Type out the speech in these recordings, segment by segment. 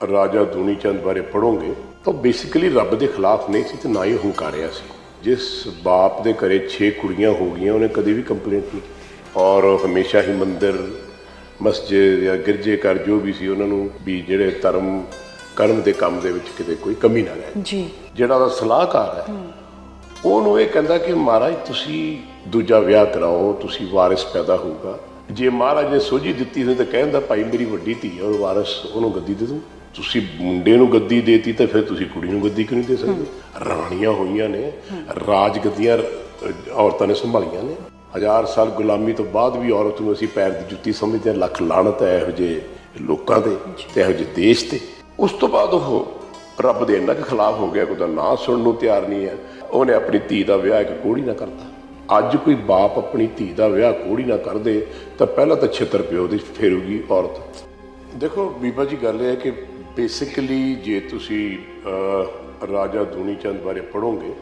ਰਾਜਾ ਦੂਨੀ ਚੰਦ ਬਾਰੇ ਪੜੋਗੇ ਤਾਂ ਬੇਸਿਕਲੀ ਰੱਬ ਦੇ ਖਿਲਾਫ ਨਹੀਂ ਸੀ ਤੇ ਨਾ ਹੀ ਹੰਕਾਰਿਆ ਸੀ। ਜਿਸ ਬਾਪ ਦੇ ਘਰੇ 6 ਕੁੜੀਆਂ ਹੋ ਗਈਆਂ ਉਹਨੇ ਕਦੇ ਵੀ ਕੰਪਲੇਂਟ ਨਹੀਂ ਕੀਤੀ। ਔਰ ਹਮੇਸ਼ਾ ਹੀ ਮੰਦਿਰ ਮਸਜਿਦ ਜਾਂ ਗਿਰਜੇ ਘਰ ਜੋ ਵੀ ਸੀ ਉਹਨਾਂ ਨੂੰ ਵੀ ਜਿਹੜੇ ਧਰਮ ਕਰਮ ਦੇ ਕੰਮ ਦੇ ਵਿੱਚ ਕਿਤੇ ਕੋਈ ਕਮੀ ਨਾ ਰਹੇ ਜੀ। ਜਿਹੜਾ ਉਹਦਾ ਸਲਾਹਕਾਰ ਹੈ ਉਹਨੂੰ ਇਹ ਕਹਿੰਦਾ ਕਿ ਮਹਾਰਾਜ ਤੁਸੀਂ ਦੂਜਾ ਵਿਆਹ ਕਰਾਓ ਤੁਸੀਂ ਵਾਰਿਸ ਪੈਦਾ ਹੋਊਗਾ। ਜੇ ਮਹਾਰਾਜ ਨੇ ਸੋਝੀ ਦਿੱਤੀ ਸੀ ਤਾਂ ਕਹਿੰਦਾ ਭਾਈ ਮੇਰੀ ਵੱਡੀ ਧੀ ਹੈ ਔਰ ਵਾਰਿਸ ਉਹਨੂੰ ਗੱਦੀ ਦੇ ਦੂੰ। ਤੁਸੀਂ ਮੁੰਡੇ ਨੂੰ ਗੱਦੀ ਦੇਤੀ ਤਾਂ ਫਿਰ ਤੁਸੀਂ ਕੁੜੀ ਨੂੰ ਗੱਦੀ ਕਿਉਂ ਨਹੀਂ ਦੇ ਸਕਦੇ? ਰਾਣੀਆਂ ਹੋਈਆਂ ਨੇ ਰਾਜ ਗੱਦੀਆਂ ਔਰਤਾਂ ਨੇ ਸੰਭਾਲੀਆਂ ਨੇ। ਹਜ਼ਾਰ ਸਾਲ ਗੁਲਾਮੀ ਤੋਂ ਬਾਅਦ ਵੀ ਔਰਤ ਨੂੰ ਅਸੀਂ ਪੈਰ ਦੀ ਜੁੱਤੀ ਸਮਝਦੇ ਹਾਂ ਲੱਖ ਲਾਣਤ ਹੈ ਇਹੋ ਜਿਹੇ ਲੋਕਾਂ ਤੇ ਤੇ ਇਹੋ ਜਿਹੇ ਦੇਸ਼ ਤੇ। ਉਸ ਤੋਂ ਬਾਅਦ ਉਹ ਰੱਬ ਦੇ ਇੰਨਾ ਕੁ ਖਿਲਾਫ ਹੋ ਗਿਆ ਕਿ ਉਹਦਾ ਨਾਂ ਸੁਣਨ ਨੂੰ ਤਿਆਰ ਨਹੀਂ ਹੈ। ਉਹਨੇ ਆਪਣੀ ਧੀ ਦਾ ਵਿਆਹ ਇੱਕ ਕੋੜੀ ਨਾਲ ਕਰਤਾ। ਅੱਜ ਕੋਈ ਬਾਪ ਆਪਣੀ ਧੀ ਦਾ ਵਿਆਹ ਕੋੜੀ ਨਾਲ ਕਰਦੇ ਤਾਂ ਪਹਿਲਾਂ ਤਾਂ ਛਿੱਤਰ ਪਿਓ ਦੀ ਫੇਰੂਗੀ ਔਰਤ। ਦੇਖੋ ਬੀਬਾ ਜੀ ਗੱਲ ਇਹ ਹੈ ਕਿ ਬੇਸਿਕਲੀ ਜੇ ਤੁਸੀਂ ਰਾਜਾ ਦੂਨੀ ਚੰਦ ਬਾਰੇ ਪੜੋਗੇ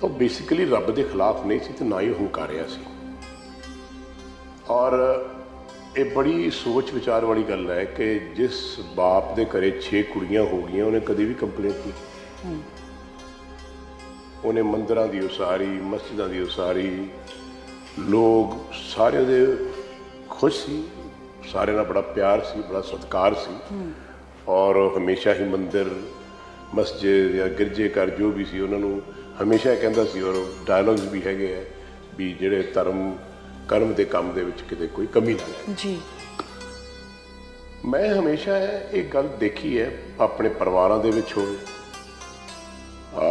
ਤਾਂ ਬੇਸਿਕਲੀ ਰੱਬ ਦੇ ਖਿਲਾਫ ਨਹੀਂ ਸੀ ਤੇ ਨਾ ਹੀ ਹੰਕਾਰਿਆ ਸੀ। ਔਰ ਇਹ ਬੜੀ ਸੋਚ ਵਿਚਾਰ ਵਾਲੀ ਗੱਲ ਹੈ ਕਿ ਜਿਸ ਬਾਪ ਦੇ ਘਰੇ 6 ਕੁੜੀਆਂ ਹੋ ਗਈਆਂ ਉਹਨੇ ਕਦੇ ਵੀ ਕੰਪਲੇਂਟ ਨਹੀਂ ਉਹਨੇ ਮੰਦਰਾਂ ਦੀ ਉਸਾਰੀ ਮਸਜਿਦਾਂ ਦੀ ਉਸਾਰੀ ਲੋਕ ਸਾਰੇ ਉਹਦੇ ਖੁਸ਼ ਸੀ। ਸਾਰਿਆਂ ਨਾਲ ਬੜਾ ਪਿਆਰ ਸੀ ਬੜਾ ਸਤਿਕਾਰ ਸੀ। ਔਰ ਹਮੇਸ਼ਾ ਹੀ ਮੰਦਿਰ ਮਸਜਿਦ ਜਾਂ ਗਿਰਜੇ ਘਰ ਜੋ ਵੀ ਸੀ ਉਹਨਾਂ ਨੂੰ ਹਮੇਸ਼ਾ ਕਹਿੰਦਾ ਸੀ ਔਰ ਡਾਇਲੌਗਸ ਵੀ ਹੈਗੇ ਆ ਵੀ ਜਿਹੜੇ ਧਰਮ ਕਰਮ ਦੇ ਕੰਮ ਦੇ ਵਿੱਚ ਕਿਤੇ ਕੋਈ ਕਮੀ ਨਾ ਰਹੇ ਜੀ। ਮੈਂ ਹਮੇਸ਼ਾ ਇਹ ਗੱਲ ਦੇਖੀ ਹੈ ਆਪਣੇ ਪਰਿਵਾਰਾਂ ਦੇ ਵਿੱਚ ਹੋਵੇ। ਆ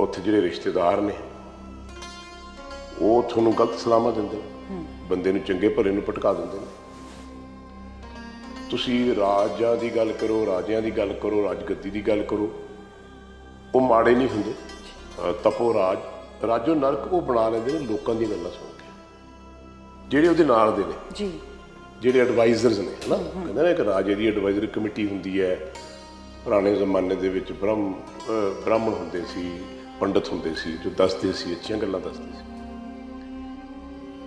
ਉੱਥੇ ਜਿਹੜੇ ਰਿਸ਼ਤੇਦਾਰ ਨੇ ਉਹ ਤੁਹਾਨੂੰ ਗਲਤ ਸਲਾਹਾਂ ਦਿੰਦੇ ਨੇ। ਬੰਦੇ ਨੂੰ ਚੰਗੇ ਭਲੇ ਨੂੰ ਭਟਕਾ ਦਿੰਦੇ ਨੇ। ਤੁਸੀਂ ਰਾਜਾਂ ਦੀ ਗੱਲ ਕਰੋ ਰਾਜਿਆਂ ਦੀ ਗੱਲ ਕਰੋ ਰਾਜਗੱਦੀ ਦੀ ਗੱਲ ਕਰੋ ਉਹ ਮਾੜੇ ਨਹੀਂ ਹੁੰਦੇ। ਤਪੋ ਰਾਜ ਰਾਜੋ ਨਰਕ ਉਹ ਬਣਾ ਲੈਂਦੇ ਨੇ ਲੋਕਾਂ ਦੀਆਂ ਗੱਲਾਂ ਸੁਣ ਕੇ। ਜਿਹੜੇ ਉਹਦੇ ਨਾਲ ਦੇ ਨੇ। ਜੀ। ਜਿਹੜੇ ਐਡਵਾਈਜ਼ਰਸ ਨੇ ਹਨਾ? ਕਹਿੰਦੇ ਨੇ ਕਿ ਰਾਜੇ ਦੀ ਐਡਵਾਈਜ਼ਰੀ ਕਮੇਟੀ ਹੁੰਦੀ ਹੈ। ਪੁਰਾਣੇ ਜ਼ਮਾਨੇ ਦੇ ਵਿੱਚ ਬ੍ਰਹਮ ਬ੍ਰਾਹਮਣ ਹੁੰਦੇ ਸੀ ਪੰਡਤ ਹੁੰਦੇ ਸੀ ਜੋ ਦੱਸਦੇ ਸੀ ਅੱਛੀਆਂ ਗੱਲਾਂ ਦੱਸਦੇ ਸੀ।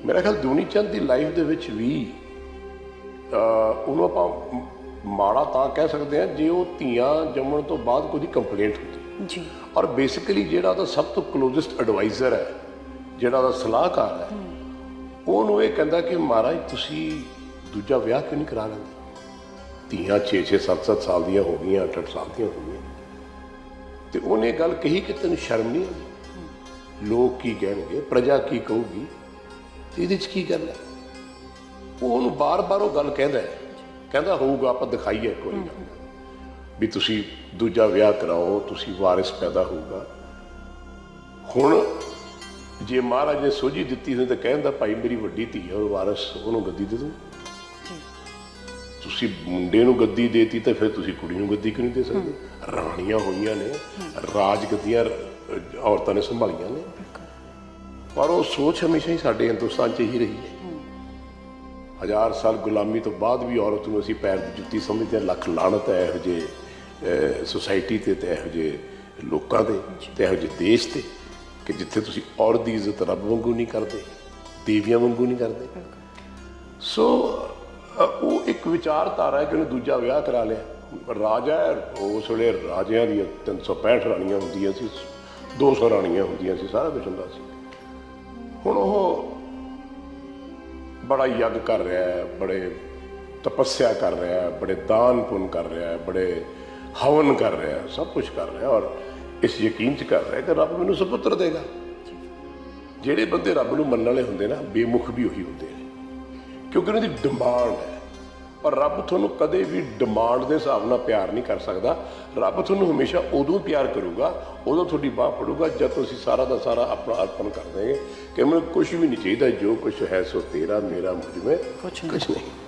ਮੇਰਾ ਖਿਆਲ ਦੂਨੀ ਚੰਦ ਦੀ ਲਾਈਫ ਦੇ ਵਿੱਚ ਵੀ ਉਹਨੂੰ ਆਪਾਂ ਮਾੜਾ ਤਾਂ ਕਹਿ ਸਕਦੇ ਹਾਂ ਜੇ ਉਹ ਧੀਆਂ ਜੰਮਣ ਤੋਂ ਬਾਅਦ ਕੋਈ ਕੰਪਲੇਂਟ ਹੁੰਦੀ ਜੀ। ਔਰ ਬੇਸਿਕਲੀ ਜਿਹੜਾ ਉਹਦਾ ਸਭ ਤੋਂ ਕਲੋਜ਼ੈਸਟ ਐਡਵਾਈਜ਼ਰ ਹੈ ਜਿਹੜਾ ਉਹਦਾ ਸਲਾਹਕਾਰ ਹੈ ਉਹਨੂੰ ਇਹ ਕਹਿੰਦਾ ਕਿ ਮਹਾਰਾਜ ਤੁਸੀਂ ਦੂਜਾ ਵਿਆਹ ਕਿਉਂ ਨਹੀਂ ਕਰਾ ਲੈਂਦੇ? ਧੀਆਂ 6-6 7-7 ਸਾਲ ਦੀਆਂ ਹੋ ਗਈਆਂ 8-8 ਸਾਲ ਦੀਆਂ ਹੋ ਗਈਆਂ। ਤੇ ਉਹਨੇ ਗੱਲ ਕਹੀ ਕਿ ਤੈਨੂੰ ਸ਼ਰਮ ਨਹੀਂ ਆਉਂਦੀ? ਲੋਕ ਕੀ ਕਹਿਣਗੇ? ਪ੍ਰਜਾ ਕੀ ਕਹੂਗੀ? ਤੇ ਇਹਦੇ 'ਚ ਕੀ ਗੱਲ ਹੈ? ਉਹ ਉਹਨੂੰ ਬਾਰ-ਬਾਰ ਉਹ ਗੱਲ ਕਹਿੰਦਾ ਹੈ। ਕਹਿੰਦਾ ਹੋਊਗਾ, ਆਪਾਂ ਦਿਖਾਈਏ ਕੋਈ ਗੱਲ। ਵੀ ਤੁਸੀਂ ਦੂਜਾ ਵਿਆਹ ਕਰਾਓ, ਤੁਸੀਂ ਵਾਰਿਸ ਪੈਦਾ ਹੋਊਗਾ। ਹੁਣ ਜੇ ਮਹਾਰਾਜ ਨੇ ਸੋਝੀ ਦਿੱਤੀ ਸੀ ਤਾਂ ਕਹਿੰਦਾ, ਭਾਈ, ਮੇਰੀ ਵੱਡੀ ਧੀ ਹੈ, ਉਹ ਵਾਰਿਸ, ਉਹਨੂੰ ਗੱਦੀ ਦੇ ਦੋ ਤੁਸੀਂ ਮੁੰਡੇ ਨੂੰ ਗੱਦੀ ਦੇਤੀ ਤਾਂ ਫਿਰ ਤੁਸੀਂ ਕੁੜੀ ਨੂੰ ਗੱਦੀ ਕਿਉਂ ਨਹੀਂ ਦੇ ਸਕਦੇ? ਰਾਣੀਆਂ ਹੋਈਆਂ ਨੇ, ਰਾਜ ਗੱਦੀਆਂ ਔਰਤਾਂ ਨੇ ਸੰਭਾਲੀਆਂ ਨੇ। ਪਰ ਉਹ ਸੋਚ ਹਮੇਸ਼ਾ ਹੀ ਸਾਡੇ ਹਿੰਦੁਸਤਾਨ 'ਚ ਹੀ ਰਹੀ ਹੈ। ਹਜ਼ਾਰ ਸਾਲ ਗੁਲਾਮੀ ਤੋਂ ਬਾਅਦ ਵੀ ਔਰਤ ਨੂੰ ਅਸੀਂ ਪੈਰ ਦੀ ਜੁੱਤੀ ਸਮਝਦੇ ਹਾਂ, ਲੱਖ ਲਾਣਤ ਹੈ ਇਹੋ ਜਿਹੇ ਸੁਸਾਇਟੀ ਤੇ ਤੇ ਇਹੋ ਜਿਹੇ ਲੋਕਾਂ ਦੇ ਤੇ ਇਹੋ ਜਿਹੇ ਦੇਸ਼ ਤੇ ਕਿ ਜਿੱਥੇ ਤੁਸੀਂ ਔਰਤ ਦੀ ਇੱਜ਼ਤ ਰੱਬ ਵਾਂਗੂ ਨਹੀਂ ਕਰਦੇ, ਦੇਵੀਆਂ ਵਾਂਗੂ ਨਹੀਂ ਕਰਦੇ। ਸੋ ਉਹ ਇੱਕ ਵਿਚਾਰਧਾਰਾ ਹੈ ਕਿ ਉਹਨੇ ਦੂਜਾ ਵਿਆਹ ਕਰਾ ਲਿਆ। ਰਾਜਾ ਉਸ ਵੇਲੇ ਰਾਜਿਆਂ ਦੀਆਂ 365 ਰਾਣੀਆਂ ਹੁੰਦੀਆਂ ਸੀ 200 ਰਾਣੀਆਂ ਹੁੰਦੀਆਂ ਸੀ, ਸਾਰਾ ਕੁਝ ਹੁੰਦਾ ਸੀ। ਹੁਣ ਉਹ ਬੜਾ ਯੱਗ ਕਰ ਰਿਹਾ ਹੈ, ਬੜੇ ਤਪੱਸਿਆ ਕਰ ਰਿਹਾ ਹੈ, ਬੜੇ ਦਾਨ ਪੁੰਨ ਕਰ ਰਿਹਾ ਹੈ, ਬੜੇ ਹਵਨ ਕਰ ਰਿਹਾ ਹੈ, ਸਭ ਕੁਝ ਕਰ ਰਿਹਾ ਔਰ ਇਸ ਯਕੀਨ ਚ ਕਰ ਰਿਹਾ ਕਿ ਰੱਬ ਮੈਨੂੰ ਸੁਪੁੱਤਰ ਦੇਗਾ। ਜਿਹੜੇ ਬੰਦੇ ਰੱਬ ਨੂੰ ਮੰਨਣ ਵਾਲੇ ਹੁੰਦੇ ਨਾ, ਬੇਮੁਖ ਵੀ ਉਹੀ ਹੁੰਦੇ ਨੇ ਕਿਉਂਕਿ ਉਹਨਾਂ ਦੀ ਡਿਮਾਂਡ ਹੈ। ਪਰ ਰੱਬ ਤੁਹਾਨੂੰ ਕਦੇ ਵੀ ਡਿਮਾਂਡ ਦੇ ਹਿਸਾਬ ਨਾਲ ਪਿਆਰ ਨਹੀਂ ਕਰ ਸਕਦਾ ਰੱਬ ਤੁਹਾਨੂੰ ਹਮੇਸ਼ਾ ਉਦੋਂ ਪਿਆਰ ਕਰੂਗਾ ਉਦੋਂ ਤੁਹਾਡੀ ਬਾਹ ਫੜੂਗਾ ਜਦ ਤੁਸੀਂ ਸਾਰਾ ਦਾ ਸਾਰਾ ਆਪਣਾ ਅਰਪਣ ਕਰ ਦੇਗੇ ਕਿ ਮੈਨੂੰ ਕੁਝ ਵੀ ਨਹੀਂ ਚਾਹੀਦਾ ਜੋ ਕੁਝ ਹੈ ਸੋ ਤੇਰਾ ਮੇਰਾ ਮੁਝ ਨਹੀਂ। ਕੁਝ ਨਹੀਂ